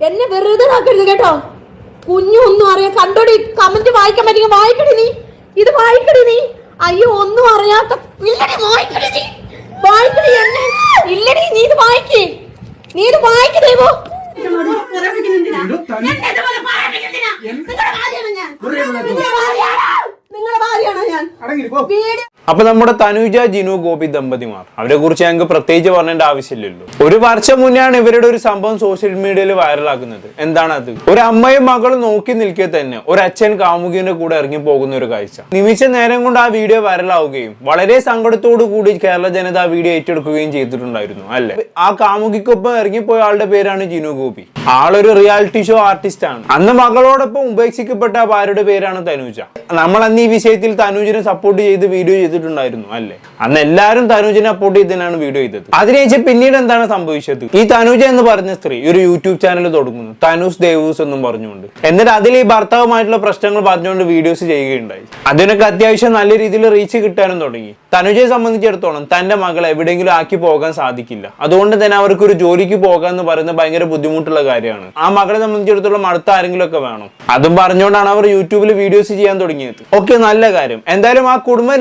എന്നെ വെറുതെ ഇതാക്കരുത് കേട്ടോ. കുഞ്ഞു ഒന്നും അറിയാ കണ്ടോടി കമന്റ് വായിക്കാൻ പറ്റിയ വായിക്കടി നീ. ഇത് വായിക്കടി നീ. അയ്യോ ഒന്നും അറിയാത്ത ഇല്ലടി വായിക്കടി നീ. വായിക്കടി എന്നെ ഇല്ലടി നീ ഇത് വായിക്കേ. നീ ഇത് വായിക്ക് ദൈവോ. നിങ്ങളുടെ ഭാര്യയാണോ ഞാൻ. അപ്പൊ നമ്മുടെ തനുജ ജിനു ഗോപി ദമ്പതിമാർ. അവരെ കുറിച്ച് ഞങ്ങൾക്ക് പ്രത്യേകിച്ച് പറഞ്ഞേണ്ട ആവശ്യമില്ലല്ലോ. ഒരു വർഷം മുന്നെയാണ് ഇവരുടെ ഒരു സംഭവം സോഷ്യൽ മീഡിയയിൽ വൈറലാക്കുന്നത് എന്താണ് അത്? ഒരു അമ്മയും മകളും നോക്കി നിൽക്കേ തന്നെ ഒരു അച്ഛൻ കാമുകിന്റെ കൂടെ ഇറങ്ങി പോകുന്ന ഒരു കാഴ്ച. നിമിഷ നേരം കൊണ്ട് ആ വീഡിയോ വൈറലാവുകയും വളരെ സങ്കടത്തോടു കൂടി കേരള ജനത ആ വീഡിയോ ഏറ്റെടുക്കുകയും ചെയ്തിട്ടുണ്ടായിരുന്നു അല്ലെ? ആ കാമുകിക്കൊപ്പം ഇറങ്ങിപ്പോയ ആളുടെ പേരാണ് ജിനു ഗോപി. ആളൊരു റിയാലിറ്റി ഷോ ആർട്ടിസ്റ്റ് ആണ്. അന്ന് മകളോടൊപ്പം ഉപേക്ഷിക്കപ്പെട്ട ഭാര്യയുടെ പേരാണ് തനുജ. നമ്മൾ അന്ന് ഈ വിഷയത്തിൽ തനുജിനെ സപ്പോർട്ട് ചെയ്ത് വീഡിയോ ചെയ്തിട്ടുണ്ടായിരുന്നു അല്ലേ? അന്ന് എല്ലാവരും തനുജിനെ സപ്പോർട്ട് ചെയ്തതിനാണ് വീഡിയോ ചെയ്തത്. അതിനുശേഷം പിന്നീട് എന്താണ് സംഭവിച്ചത്? ഈ തനുജ എന്ന് പറഞ്ഞ സ്ത്രീ ഒരു യൂട്യൂബ് ചാനൽ തുടങ്ങുന്നു. തനുസ് ദേവൂസ് എന്നും പറഞ്ഞുകൊണ്ട്. എന്നിട്ട് അതിൽ ഈ ഭർത്താവുമായിട്ടുള്ള പ്രശ്നങ്ങൾ പറഞ്ഞുകൊണ്ട് വീഡിയോസ് ചെയ്യുകയുണ്ടായി. അതിനൊക്കെ അത്യാവശ്യം നല്ല രീതിയിൽ റീച്ച് കിട്ടാനും തുടങ്ങി. തനുജയെ സംബന്ധിച്ചിടത്തോളം തന്റെ മകളെ എവിടെയെങ്കിലും ആക്കി പോകാൻ സാധിക്കില്ല. അതുകൊണ്ട് തന്നെ അവർക്ക് ഒരു ജോലിക്ക് പോകാൻ എന്ന് പറയുന്നത് ഭയങ്കര ബുദ്ധിമുട്ടുള്ള കാര്യമാണ്. ആ മകളെ സംബന്ധിച്ചിടത്തോളം അടുത്ത ആരെങ്കിലും ഒക്കെ വേണം. അതും പറഞ്ഞുകൊണ്ടാണ് അവർ യൂട്യൂബിൽ വീഡിയോസ് ചെയ്യാൻ തുടങ്ങിയത്. ഓക്കെ നല്ല കാര്യം. എന്തായാലും ആ കുടുംബം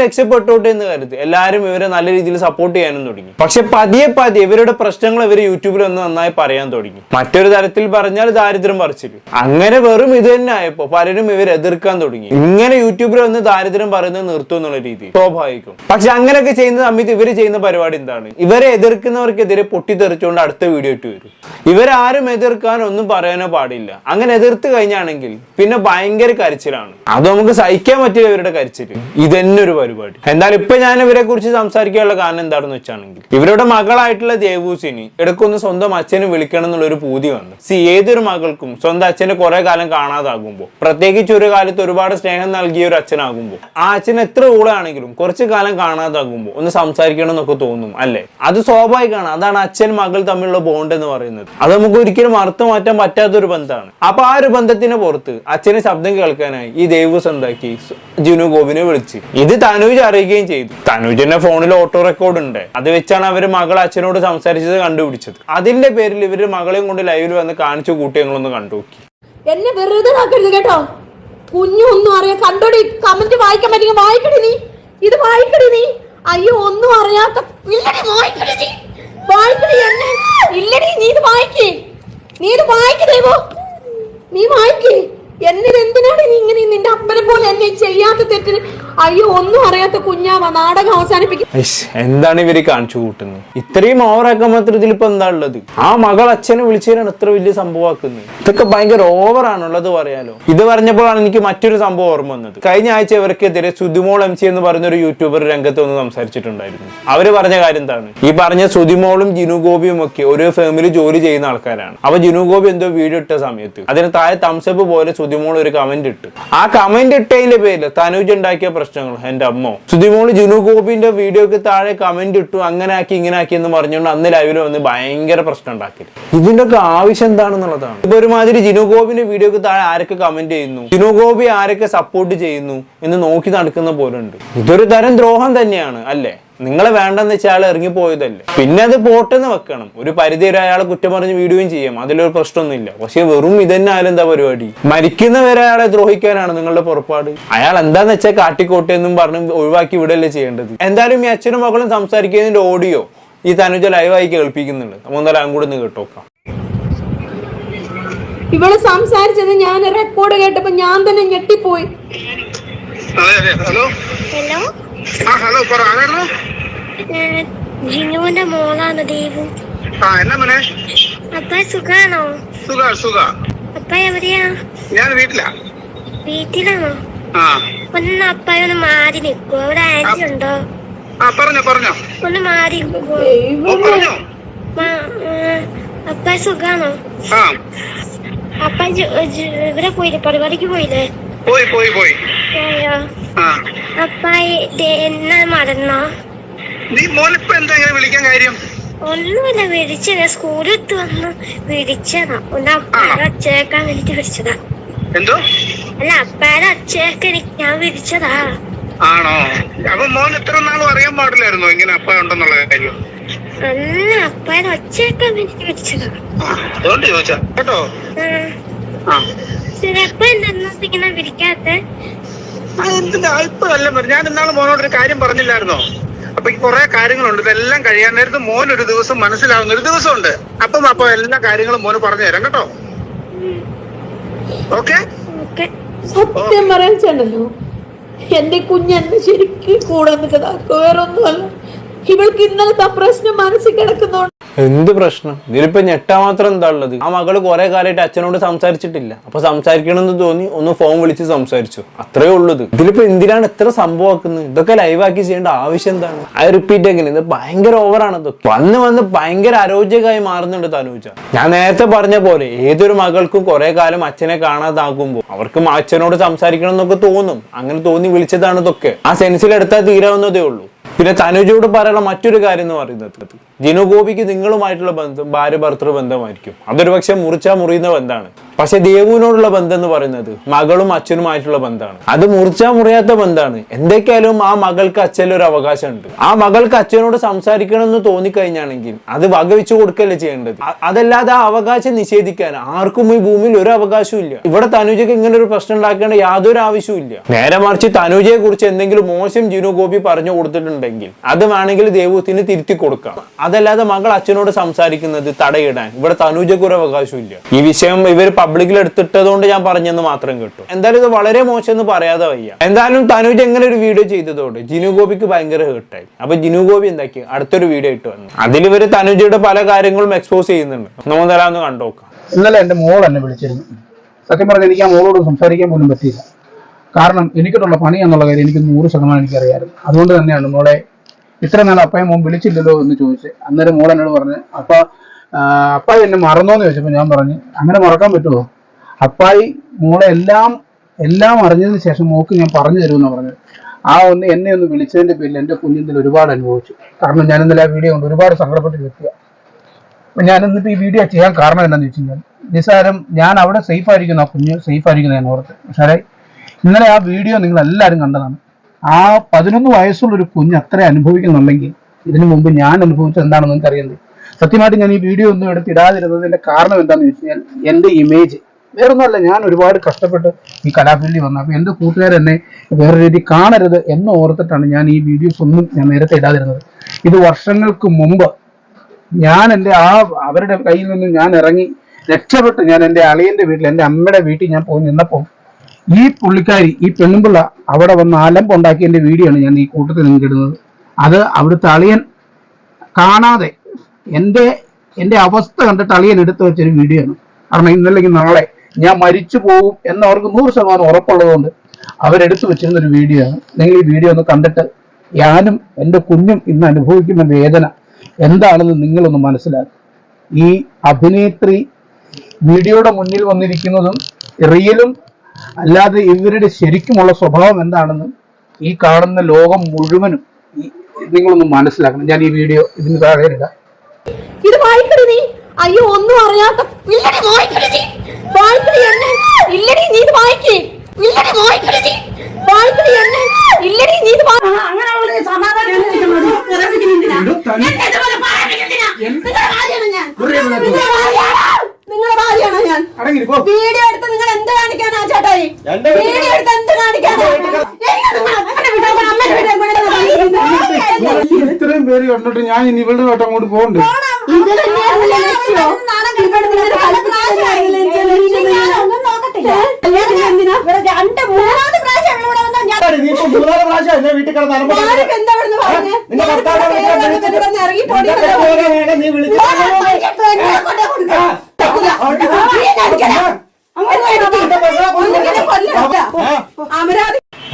രക്ഷപ്പെട്ടോട്ടെ എന്ന് കരുതി. എല്ലാവരും ഇവരെ നല്ല രീതിയിൽ സപ്പോർട്ട് ചെയ്യാനും തുടങ്ങി. പക്ഷെ പതിയെ പതിയെ ഇവരുടെ പ്രശ്നങ്ങൾ ഇവർ യൂട്യൂബിൽ ഒന്ന് നന്നായി പറയാൻ തുടങ്ങി. മറ്റൊരു തരത്തിൽ പറഞ്ഞാൽ ദാരിദ്ര്യം പറിച്ചില്ല അങ്ങനെ വെറും ഇത് തന്നെ ആയപ്പോ പലരും ഇവർ എതിർക്കാൻ തുടങ്ങി. ഇങ്ങനെ യൂട്യൂബിൽ ഒന്ന് ദാരിദ്ര്യം പറയുന്നത് നിർത്തും എന്നുള്ള രീതി സ്വാഭാവികം. പക്ഷെ അങ്ങനെയൊക്കെ ചെയ്യുന്ന സമയത്ത് ഇവർ ചെയ്യുന്ന പരിപാടി എന്താണ്? ഇവരെ എതിർക്കുന്നവർക്കെതിരെ പൊട്ടിത്തെറിച്ചുകൊണ്ട് അടുത്ത വീഡിയോ ഇട്ട് വരും. ഇവരാരും എതിർക്കാൻ ഒന്നും പറയാനോ പാടില്ല. അങ്ങനെ എതിർത്ത് കഴിഞ്ഞാണെങ്കിൽ പിന്നെ ഭയങ്കര കരച്ചിലാണ്. അത് നമുക്ക് സഹിക്കാൻ പറ്റില്ല ഇവരുടെ കരച്ചിൽ ഇതന്നെ ഒരു പരിപാടി. എന്നാൽ ഇപ്പൊ ഞാൻ ഇവരെ കുറിച്ച് സംസാരിക്കാനുള്ള കാരണം എന്താണെന്ന് വെച്ചാണെങ്കിൽ ഇവരുടെ മകളായിട്ടുള്ള ദേവൂസിനി ഇടയ്ക്കൊന്ന് സ്വന്തം അച്ഛനെ വിളിക്കണം എന്നുള്ള ഒരു പൂതി വന്നു. സി ഏതൊരു മകൾക്കും സ്വന്തം അച്ഛനെ കുറെ കാലം കാണാതാകുമ്പോൾ പ്രത്യേകിച്ച് ഒരു കാലത്ത് ഒരുപാട് സ്നേഹം നൽകിയ ഒരു അച്ഛനാകുമ്പോൾ ആ അച്ഛൻ എത്ര ഊളാണെങ്കിലും കുറച്ച് കാലം കാണാതാകുമ്പോൾ ഒന്ന് സംസാരിക്കണം എന്നൊക്കെ തോന്നും അല്ലേ? അത് സ്വാഭാവികമാണ്. അതാണ് അച്ഛൻ മകൾ തമ്മിലുള്ള ബോണ്ട് എന്ന് പറയുന്നത്. അത് നമുക്ക് ഒരിക്കലും അർത്ഥം മാറ്റാൻ പറ്റാത്ത ഒരു ബന്ധമാണ്. അപ്പൊ ആ ഒരു ബന്ധത്തിന് പുറത്ത് അച്ഛനെ ശബ്ദം കേൾക്കാനായി ഈ ദേവസ് എന്താക്കി? ജിനു ഗോപിനെ വിളിച്ച്. ഇത് തനൂജ് അറിയുകയും ചെയ്തു. തനുജന്റെ ഫോണിൽ ഓട്ടോ റെക്കോർഡ് ഉണ്ട്. അത് വെച്ചാണ് അവർ മകൾ അച്ഛനോട് സംസാരിച്ചത് കണ്ടുപിടിച്ചത്. അതിന്റെ പേരിൽ ഇവർ മകളെയും കൊണ്ട് ലൈവിൽ വന്ന് കാണിച്ചു കൂട്ടി ഞങ്ങളൊന്ന് കണ്ടു നോക്കി എന്നെ വെറുതെ ഇതാക്കരുത് കേട്ടോ. കുഞ്ഞു ഒന്നും അറിയാം കണ്ടോടി കമന്റ് വായിക്കാൻ പറ്റി വായിക്കടി നീ. ഇത് വായിക്കടി നീ. അയ്യോ ഒന്നും അറിയാത്ത ഇല്ലടി വായിക്കടി നീ. വായിക്കടി എന്നെ. ഇല്ലടി നീ ഇത് വായിക്കേ. നീ ഇത് വായിക്ക് ദൈവോ. നീ വായിക്കേ. എന്നെ എന്തിനാണ് നീ ഇങ്ങനെ നിന്റെ അപ്പനെ പോലെ എന്നെ ചെയ്യാത്ത തെറ്റിന് അയ്യോ ഒന്നും അറിയാത്ത കുഞ്ഞാവ നാടകം അവസാനിപ്പിക്കും. എന്താണ് ഇവർ കാണിച്ചു കൂട്ടുന്നത്? ഇത്രയും ഓവറാക്കാൻ മാത്രം ഇതിലിപ്പോ എന്താ ഉള്ളത്? ആ മകൾ അച്ഛനെ വിളിച്ചതിനാണ് ഇത്ര വലിയ സംഭവമാക്കുന്നത് ഇതൊക്കെ ഭയങ്കര ഓവറാണുള്ളത് പറയാലോ. ഇത് പറഞ്ഞപ്പോഴാണ് എനിക്ക് മറ്റൊരു സംഭവം ഓർമ്മ വന്നത്. കഴിഞ്ഞ ആഴ്ച ഇവർക്കെതിരെ സുതിമോൾ എം സി എന്ന് ഒരു യൂട്യൂബർ രംഗത്ത് വന്ന് സംസാരിച്ചിട്ടുണ്ടായിരുന്നു. അവർ പറഞ്ഞ കാര്യം എന്താണ്? ഈ പറഞ്ഞ സുതിമോളും ജിനു ഗോപിയും ഒക്കെ ഒരു ഫാമിലി ജോലി ചെയ്യുന്ന ആൾക്കാരാണ്. അപ്പൊ ജിനു ഗോപി എന്തോ വീഡിയോ ഇട്ട സമയത്ത് അതിന് താഴെ തംസപ്പ് പോലെ സുതിമോൾ ഒരു കമന്റ് ഇട്ട്. ആ കമന്റ് ഇട്ടതിന്റെ പേരിൽ തനുജ് ഉണ്ടാക്കിയ പ്രശ്നങ്ങൾ എന്റെ അമ്മ. സുധിമോൾ ജുനു ഗോപിന്റെ വീഡിയോക്ക് താഴെ കമന്റ് ഇട്ടു അങ്ങനെ ആക്കി ഇങ്ങനെ ആക്കി എന്ന് പറഞ്ഞുകൊണ്ട് അന്ന് ലൈവിൽ വന്ന് ഭയങ്കര പ്രശ്നം ഉണ്ടാക്കി ഇതിന്റെ ഒക്കെ ആവശ്യം എന്താണെന്നുള്ളതാണ്. ഇപ്പൊ ഒരുമാതിരി ജിനു ഗോപിന്റെ വീഡിയോക്ക് താഴെ ആരൊക്കെ കമന്റ് ചെയ്യുന്നു? ജിനു ഗോപി ആരൊക്കെ സപ്പോർട്ട് ചെയ്യുന്നു? എന്ന് നോക്കി നടക്കുന്ന പോലെ ഉണ്ട് ഇതൊരു തരം ദ്രോഹം തന്നെയാണ് അല്ലേ? നിങ്ങളെ വേണ്ടെന്ന് വെച്ചാൽ അയാൾ ഇറങ്ങിപ്പോയതല്ലേ പിന്നെ അത് പോട്ടെന്ന് വെക്കണം. ഒരു പരിധി വരെ അയാളെ കുറ്റം പറഞ്ഞ് വീഡിയോയും ചെയ്യാം. അതിലൊരു പ്രശ്നമൊന്നുമില്ല. പക്ഷെ വെറും ഇതന്നെ ആയാലും എന്താ പരിപാടി? മരിക്കുന്നവരെ അയാളെ ദ്രോഹിക്കാനാണ് നിങ്ങളുടെ പുറപ്പാട്. അയാൾ എന്താന്ന് വെച്ചാൽ കാട്ടിക്കോട്ടെ എന്നും പറഞ്ഞ് ഒഴിവാക്കി വിടല്ലേ ചെയ്യേണ്ടത്? എന്തായാലും ഈ അച്ഛനും മകളും സംസാരിക്കുന്നതിന്റെ ഓഡിയോ ഈ തനുജ ലൈവായി കേൾപ്പിക്കുന്നുണ്ട്. നമ്മൾ എന്തായാലും അങ്ങോട്ട് ഒന്ന് കേട്ടോക്കാം. ഇവൾ സംസാരിച്ചത് ഞാൻ റെക്കോർഡ് കേട്ടപ്പോ ഞാൻ തന്നെ ഞെട്ടിപ്പോയി. ഹലോ? ഹലോ? ആ ഹലോ പറ ആരായിരുന്നു? ജിനുവിന്റെ മോളാണ് ദേവു. ആ എന്നാ മോനെ? അപ്പ സുഖാണോ? സുഖ സുഖ. അപ്പ എവിടെയാ? ഞാൻ വീട്ടിലാ. വീട്ടിലാണോ? ആ. ഒന്ന് അപ്പ ഒന്ന് മാറി നിൽക്കോ. അവിടെ ആന്റി ഉണ്ടോ? ആ പറഞ്ഞോ പറഞ്ഞോ. ഒന്ന് മാറി നിൽക്കോ. പറഞ്ഞോ. അപ്പ സുഖാണോ? ആ. അപ്പ ഇവിടെ പോയില്ലേ? പരിപാടിക്ക് പോയില്ലേ? പോയി പോയി പോയി. എന്നാ മറന്നോ? നീ മോനിപ്പോ എന്താ ഇങ്ങനെ വിളിക്കാൻ കാര്യം? ഒന്നുമില്ല വിളിച്ചതാ. സ്കൂളിൽ എത്തി വന്ന്. വിളിച്ചതാ. ഒന്ന് അപ്പയുടെ അച്ഛേക്കാൻ വേണ്ടിട്ട് വിളിച്ചതാ. എന്തോ? അല്ല അപ്പയുടെ അച്ഛയൊക്കെ ഞാൻ വിളിച്ചതാ. ആണോ? അപ്പൊ മോൻ എത്ര നാളും അറിയാൻ പാടില്ലായിരുന്നോ ഇങ്ങനെ അപ്പ ഉണ്ടെന്നുള്ള കാര്യം? അല്ല അപ്പയുടെ ഒച്ചയൊക്കെ എനിക്ക് വിളിച്ചതാ. അതുകൊണ്ട് ചോദിച്ചാ കേട്ടോ? അപ്പൊ എന്താ ഇങ്ങനെ വിളിക്കാത്ത? ആ, അല്പമല്ല. ഞാൻ ഇന്നാൾ മോനോട് ഒരു കാര്യം പറഞ്ഞില്ലായിരുന്നോ? അപ്പൊ ഈ കുറെ കാര്യങ്ങളുണ്ട്. ഇതെല്ലാം കഴിയാൻ നേരത്ത് മോൻ ഒരു ദിവസം മനസ്സിലാവുന്ന ഒരു ദിവസമുണ്ട്. അപ്പം അപ്പൊ എല്ലാ കാര്യങ്ങളും മോന് പറഞ്ഞു തരാം കേട്ടോ? ഓക്കെ? സത്യം പറയാൻ ചേണ്ടല്ലോ എന്റെ കുഞ്ഞെന്നെ ശരിക്കും കൂടെ വേറെ വേറൊന്നുമല്ല. ഇവൾക്ക് ഇന്നലത്തെ പ്രശ്നം മനസ്സിൽ കിടക്കുന്നോണ്ട് എന്ത് പ്രശ്നം? ഇതിലിപ്പോ ഞെട്ടാ മാത്രം എന്താ ഉള്ളത്? ആ മകൾ കുറെ കാലമായിട്ട് അച്ഛനോട് സംസാരിച്ചിട്ടില്ല. അപ്പൊ സംസാരിക്കണമെന്ന് തോന്നി ഒന്ന് ഫോൺ വിളിച്ച് സംസാരിച്ചു. അത്രേ ഉള്ളത് ഇതിലിപ്പോ എന്തിനാണ് എത്ര സംഭവമാക്കുന്നത് ഇതൊക്കെ ലൈവാക്കി ചെയ്യേണ്ട ആവശ്യം എന്താണ്? ഐ റിപ്പീറ്റ് എങ്ങനെ ഇത് ഭയങ്കര ഓവറാണ് ഇതൊക്കെ. വന്ന് വന്ന് ഭയങ്കര അരോചകമായി മാറുന്നുണ്ട് തനൂജ. ഞാൻ നേരത്തെ പറഞ്ഞ പോലെ ഏതൊരു മകൾക്കും കുറെ കാലം അച്ഛനെ കാണാതാകുമ്പോൾ അവർക്കും അച്ഛനോട് സംസാരിക്കണം എന്നൊക്കെ തോന്നും. അങ്ങനെ തോന്നി വിളിച്ചതാണ് ഇതൊക്കെ. ആ സെൻസിൽ എടുത്താൽ തീരാവുന്നതേ ഉള്ളൂ. പിന്നെ തനുജോട് പറയാനുള്ള മറ്റൊരു കാര്യം എന്ന് പറയുന്നത് ജിനു ഗോപിക്ക് നിങ്ങളുമായിട്ടുള്ള ബന്ധം ഭാര്യ ഭർത്തൃ ബന്ധമായിരിക്കും. അതൊരു പക്ഷെ മുറിച്ചാ മുറിയുന്ന ബന്ധമാണ്. പക്ഷെ ദേവുവിനോടുള്ള ബന്ധം എന്ന് പറയുന്നത് മകളും അച്ഛനുമായിട്ടുള്ള ബന്ധമാണ്. അത് മുറിച്ചാ മുറിയാത്ത ബന്ധമാണ്. എന്തൊക്കെയായാലും ആ മകൾക്ക് അച്ഛനിൽ ഒരു അവകാശമുണ്ട്. ആ മകൾക്ക് അച്ഛനോട് സംസാരിക്കണം എന്ന് തോന്നിക്കഴിഞ്ഞാണെങ്കിൽ അത് വകവെച്ചു കൊടുക്കല്ലേ ചെയ്യേണ്ടത്? അതല്ലാതെ ആ അവകാശം നിഷേധിക്കാൻ ആർക്കും ഈ ഭൂമിയിൽ ഒരു അവകാശവും ഇല്ല. ഇവിടെ തനുജയ്ക്ക് ഇങ്ങനെ ഒരു പ്രശ്നം ഉണ്ടാക്കേണ്ട യാതൊരു ആവശ്യവും ഇല്ല. നേരെ മറിച്ച് തനുജയെ കുറിച്ച് എന്തെങ്കിലും മോശം ജിനു ഗോപി പറഞ്ഞു കൊടുത്തിട്ടുണ്ടെങ്കിൽ അത് വേണമെങ്കിൽ ദേവത്തിന് തിരുത്തി കൊടുക്കാം. അതല്ലാതെ മകൾ അച്ഛനോട് സംസാരിക്കുന്നത് തടയിടാൻ. ഇവിടെ തനുജയ്ക്ക് ഒരു അവകാശവും ഇല്ല ഈ വിഷയം ഇവർ പബ്ലിക്കിൽ എടുത്തിട്ടതുകൊണ്ട് ഞാൻ പറഞ്ഞെന്ന് മാത്രം കേട്ടു. എന്തായാലും ഇത് വളരെ മോശം എന്ന് പറയാതെ വയ്യ. എന്തായാലും തനുജ് എങ്ങനെ ഒരു വീഡിയോ ചെയ്തതോടെ ജിനു ഗോപിക്ക് ഭയങ്കര ഹേർട്ടായി അപ്പൊ ജിനു ഗോപി എന്താക്കി? അടുത്തൊരു വീഡിയോ ഇട്ട് വന്നു. അതിൽ ഇവർ തനുജയുടെ പല കാര്യങ്ങളും എക്സ്പോസ് ചെയ്യുന്നുണ്ട്. നമുക്ക് തരാമെന്ന് കണ്ടോക്കാം ഇന്നലെ എന്റെ മോൾ എന്നെ വിളിച്ചിരുന്നു. സത്യം പറഞ്ഞാൽ എനിക്ക് ആ മോളോട് സംസാരിക്കാൻ പോലും പറ്റിയില്ല. കാരണം എനിക്കിട്ടുള്ള പണി എന്നുള്ള കാര്യം എനിക്ക് നൂറ് ശതമാനം എനിക്കറിയാമായിരുന്നു. അതുകൊണ്ട് തന്നെയാണ് മോളെ ഇത്ര നാൾ അപ്പയും മോൻ വിളിച്ചില്ലല്ലോ എന്ന് ചോദിച്ചു അന്നേരം മോൾ എന്നോട് പറഞ്ഞു അപ്പ അപ്പായി എന്നെ മറന്നോന്ന് ചോദിച്ചപ്പോൾ ഞാൻ പറഞ്ഞു അങ്ങനെ മറക്കാൻ പറ്റുമോ അപ്പായി മോളെ എല്ലാം എല്ലാം അറിഞ്ഞതിന് ശേഷം മോക്ക് ഞാൻ പറഞ്ഞു തരുമെന്ന് പറഞ്ഞു ആ ഒന്ന് എന്നെ ഒന്ന് വിളിച്ചതിന്റെ പേരിൽ എന്റെ കുഞ്ഞിന്തിൽ ഒരുപാട് അനുഭവിച്ചു. കാരണം ഞാൻ ഇന്നലെ ആ വീഡിയോ കൊണ്ട് ഒരുപാട് സങ്കടപ്പെട്ട് അപ്പൊ ഞാൻ ഇന്നിപ്പോ ഈ വീഡിയോ ചെയ്യാൻ കാരണം എന്താണെന്ന് വെച്ച് കഴിഞ്ഞാൽ നിസ്സാരം ഞാൻ അവിടെ സേഫ് ആയിരിക്കുന്നു ആ കുഞ്ഞ് സേഫ് ആയിരിക്കുന്നു ഞാൻ ഓർത്ത് പക്ഷേ ഇന്നലെ ആ വീഡിയോ നിങ്ങൾ എല്ലാവരും കണ്ടതാണ്. ആ പതിനൊന്ന് വയസ്സുള്ള ഒരു കുഞ്ഞ് അത്ര അനുഭവിക്കുന്നുണ്ടെങ്കിൽ ഇതിനു മുമ്പ് ഞാൻ അനുഭവിച്ചത് എന്താണെന്ന് നിങ്ങൾക്ക് അറിയുന്നത് സത്യമായിട്ട് ഞാൻ ഈ വീഡിയോ ഒന്നും എടുത്ത് ഇടാതിരുന്നതിന്റെ കാരണം എന്താണെന്ന് വെച്ച് കഴിഞ്ഞാൽ എന്റെ ഇമേജ് വേറൊന്നുമല്ല ഞാൻ ഒരുപാട് കഷ്ടപ്പെട്ട് ഈ കലാഫീൽഡിൽ വന്നു. എന്റെ കൂട്ടുകാരെന്നെ വേറെ രീതി കാണരുത് എന്ന് ഓർത്തിട്ടാണ് ഞാൻ ഈ വീഡിയോസ് ഒന്നും ഞാൻ നേരത്തെ ഇടാതിരുന്നത്. ഇത് വർഷങ്ങൾക്ക് മുമ്പ് ഞാൻ എന്റെ ആ അവരുടെ കയ്യിൽ നിന്ന് ഞാൻ ഇറങ്ങി രക്ഷപ്പെട്ട് ഞാൻ എന്റെ അളിയന്റെ വീട്ടിൽ എന്റെ അമ്മയുടെ വീട്ടിൽ ഞാൻ പോയി നിന്നപ്പോൾ ഈ പുള്ളിക്കാരി ഈ പെണ്ണുമ്പിള്ള അവിടെ വന്ന് അലമ്പുണ്ടാക്കിയ എന്റെ വീഡിയോ ആണ് ഞാൻ ഈ കൂട്ടത്തിൽ നിങ്ങൾക്ക് ഇടുന്നത്. അത് അവിടുത്തെ അളിയൻ കാണാതെ എന്റെ എന്റെ അവസ്ഥ കണ്ടിട്ട് അളിയൻ എടുത്തു വെച്ചൊരു വീഡിയോ ആണ്. കാരണം ഇന്നല്ലെങ്കിൽ നാളെ ഞാൻ മരിച്ചു പോകും എന്ന് അവർക്ക് നൂറ് ശതമാനം ഉറപ്പുള്ളതുകൊണ്ട് അവരെടുത്തു വെച്ചിരുന്ന ഒരു വീഡിയോ ആണ്. നിങ്ങൾ ഈ വീഡിയോ ഒന്ന് കണ്ടിട്ട് ഞാനും എന്റെ കുഞ്ഞും ഇന്ന് അനുഭവിക്കുന്ന വേദന എന്താണെന്ന് നിങ്ങളൊന്ന് മനസ്സിലാക്കും ഈ അഭിനേത്രി വീഡിയോയുടെ മുന്നിൽ വന്നിരിക്കുന്നതും റിയലും അല്ലാതെ ഇവരുടെ ശരിക്കുമുള്ള സ്വഭാവം എന്താണെന്ന് ഈ കാണുന്ന ലോകം മുഴുവനും നിങ്ങളൊന്ന് മനസ്സിലാക്കണം. ഞാൻ ഈ വീഡിയോ ഇതിന് താഴെ ഇടാം. ഇത് വായിക്കടി നീ. അയ്യോ ഒന്നും അറിയാത്ത ഇല്ലടി വായിക്കടി നീ. വായിക്കടി എന്നെ. ഇല്ലടി നീ ഇത് വായിക്കേ. ഇല്ലടി വായിക്കടി നീ. വായിക്കടി എന്നെ. ഇല്ലടി നീ ഇത് അങ്ങനെ അവൾ സമാധാനം. നിങ്ങളുടെ ഭാര്യയാണ് ഞാൻ. വീഡിയോ എടുത്ത് നിങ്ങൾ എന്ത് കാണിക്കാനാ ഇത്രയും പേര് കണ്ടിട്ട് ഞാൻ ഇനി ഇവളുടെ വട്ടം അങ്ങോട്ട് പോകണ്ടേ ഇറങ്ങി പോടി എന്നല്ലേ പറഞ്ഞേ? ഓരോ പയ്യൻ എന്നെ കൊണ്ടേ കൊടുക്കണം. നീ എന്നെ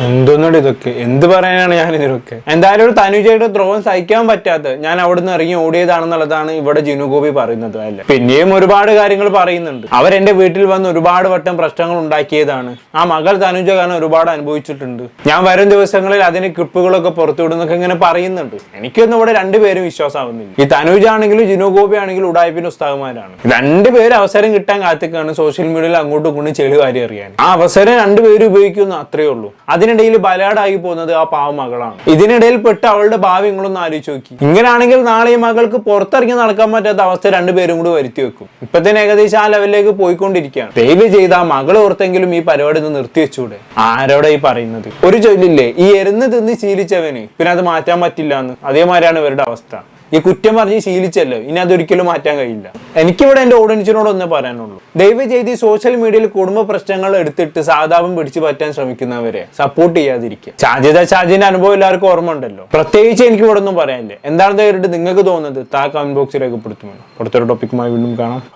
അമരാവതി ഇതൊക്കെ? എന്ത് പറയാനാണ് ഞാൻ ഇതിനൊക്കെ? എന്തായാലും ഒരു തനുജയുടെ ദ്രോഹം സഹിക്കാൻ പറ്റാത്ത ഞാൻ അവിടുന്ന് ഇറങ്ങി ഓടിയതാണെന്നുള്ളതാണ് ഇവിടെ ജിനുഗോപി പറയുന്നത് അല്ല? പിന്നെയും ഒരുപാട് കാര്യങ്ങൾ പറയുന്നുണ്ട്. അവരെന്റെ വീട്ടിൽ വന്ന് ഒരുപാട് വട്ടം പ്രശ്നങ്ങൾ ഉണ്ടാക്കിയതാണ്. ആ മകൾ തനുജ കാരണം ഒരുപാട് അനുഭവിച്ചിട്ടുണ്ട്. ഞാൻ വരും ദിവസങ്ങളിൽ അതിന് ക്ലിപ്പുകളൊക്കെ പുറത്തുവിടുന്നൊക്കെ ഇങ്ങനെ പറയുന്നുണ്ട്. എനിക്കൊന്നും ഇവിടെ രണ്ടുപേരും വിശ്വാസമാവുന്നില്ല. ഈ തനുജ ആണെങ്കിലും ജിനുഗോപി ആണെങ്കിലും ഉടായ്പിന്റെ ഉസ്താവുമാരാണ് രണ്ടുപേരും അവസരം കിട്ടാൻ കാത്തിക്കാണ് സോഷ്യൽ മീഡിയയിൽ അങ്ങോട്ടും ഇങ്ങോട്ടും ചെളി കാര്യം അറിയാൻ ആ അവസരം രണ്ടുപേരും ഉപയോഗിക്കുന്നു അത്രേ ഉള്ളൂ. അത് അതിനിടയിൽ ബലാഡായി പോകുന്നത് ആ പാവ മകളാണ്. ഇതിനിടയിൽ പെട്ട് അവളുടെ ഭാവി നിങ്ങളൊന്ന് ആലോചിച്ച് നോക്കി. ഇങ്ങനെയാണെങ്കിൽ നാളെ ഈ മകൾക്ക് പുറത്തിറങ്ങി നടക്കാൻ പറ്റാത്ത അവസ്ഥ രണ്ടുപേരും കൂടി വരുത്തി വെക്കും. ഇപ്പൊ തന്നെ ഏകദേശം ആ ലെവലിലേക്ക് പോയിക്കൊണ്ടിരിക്കുകയാണ്. ദയവ് ചെയ്ത് ആ മകൾ ഓർത്തെങ്കിലും ഈ പരിപാടി ഒന്ന് നിർത്തി വെച്ചൂടെ? ആരോടെ ഈ പറയുന്നത്? ഒരു ചൊല്ലില്ലേ ഈ എരുന്ന് തിന്ന് ശീലിച്ചവന് പിന്നെ അത് മാറ്റാൻ പറ്റില്ല എന്ന്. അതേമാതിരിയാണ് ഇവരുടെ അവസ്ഥ. ഈ കുറ്റം പറഞ്ഞ് ശീലിച്ചല്ലോ. ഇനി അതൊരിക്കലും മാറ്റാൻ കഴിയില്ല. എനിക്കിവിടെ എന്റെ ഓഡിയൻസിനോട് ഒന്നേ പറയാനുള്ളൂ. ദയവ് ചെയ്ത് ഈ സോഷ്യൽ മീഡിയയിൽ കുടുംബ പ്രശ്നങ്ങൾ എടുത്തിട്ട് സാധാപം പിടിച്ചു പറ്റാൻ ശ്രമിക്കുന്നവരെ സപ്പോർട്ട് ചെയ്യാതിരിക്കുക. ചാജിത ഷാജിന്റെ അനുഭവം എല്ലാവർക്കും ഓർമ്മ ഉണ്ടല്ലോ പ്രത്യേകിച്ച് എനിക്ക് ഇവിടെ ഒന്നും പറയാനില്ല. എന്താണ് കേട്ടിട്ട് നിങ്ങൾക്ക് തോന്നുന്നത്? താ കമന്റ് ബോക്സിൽ രേഖപ്പെടുത്തുമല്ലോ. അടുത്തൊരു ടോപ്പിക്കുമായി വീണ്ടും കാണാം.